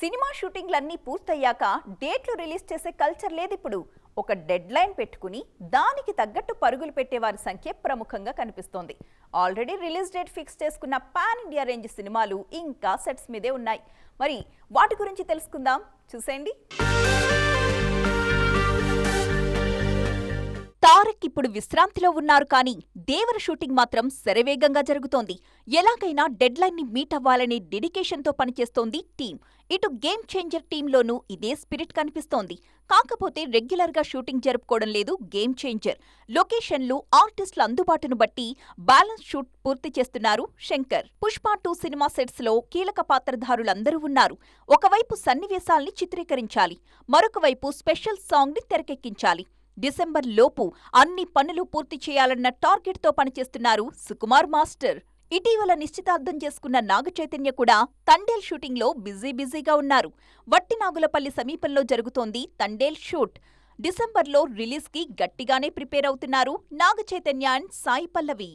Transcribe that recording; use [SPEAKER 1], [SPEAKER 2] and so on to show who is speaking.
[SPEAKER 1] Cinema షూటింగ్లన్నీ పూర్తయ్యాక డేట్లు release చేసే కల్చర్ లేదు ఇప్పుడు ఒక డెడ్ లైన్ పెట్టుకుని దానికి తగ్గట్టు పరుగులు పెట్టేవారి సంఖ్య ప్రముఖంగా కనిపిస్తోంది. ఆల్రెడీ రిలీజ్ డేట్ ఫిక్స్ చేసుకున్న పాన్ ఇండియా రేంజ్ సినిమాలు ఇంకా సెట్స్ మీదే ఉన్నాయి. మరి వాటి గురించి తెలుసుకుందాం. చూసేయండి. తారక్ ఇప్పుడు విశ్రాంతిలో ఉన్నారు కానీ దేవర షూటింగ్ మాత్రం శరవేగంగా జరుగుతోంది. ఎలాగైనా డెడ్లైన్ని మీట్ అవ్వాలనే డెడికేషన్తో పనిచేస్తోంది టీం ఇటు గేమ్ చేంజర్ టీంలోనూ ఇదే స్పిరిట్ కనిపిస్తోంది. కాకపోతే రెగ్యులర్గా షూటింగ్ జరుపుకోవడం లేదు గేమ్ చేంజర్. లొకేషన్లు ఆర్టిస్టుల అందుబాటును బట్టి బ్యాలెన్స్ షూట్ పూర్తి చేస్తున్నారు శంకర్. పుష్ప టూ సినిమా సెట్స్లో కీలక పాత్రధారులందరూ ఉన్నారు. ఒకవైపు సన్నివేశాల్ని చిత్రీకరించాలి. మరొకవైపు స్పెషల్ సాంగ్ని తెరకెక్కించాలి. డిసెంబర్ లోపు అన్ని పనులు పూర్తి చేయాలన్న టార్గెట్తో పనిచేస్తున్నారు సుకుమార్ మాస్టర్. ఇటీవల నిశ్చితార్థం చేసుకున్న నాగచైతన్య కూడా తండేల్ షూటింగ్లో బిజీ బిజీగా ఉన్నారు. వట్టినాగులపల్లి సమీపంలో జరుగుతోంది తండేల్ షూట్. డిసెంబర్లో రిలీజ్కి గట్టిగానే ప్రిపేర్ అవుతున్నారు నాగచైతన్య అండ్ సాయి పల్లవి.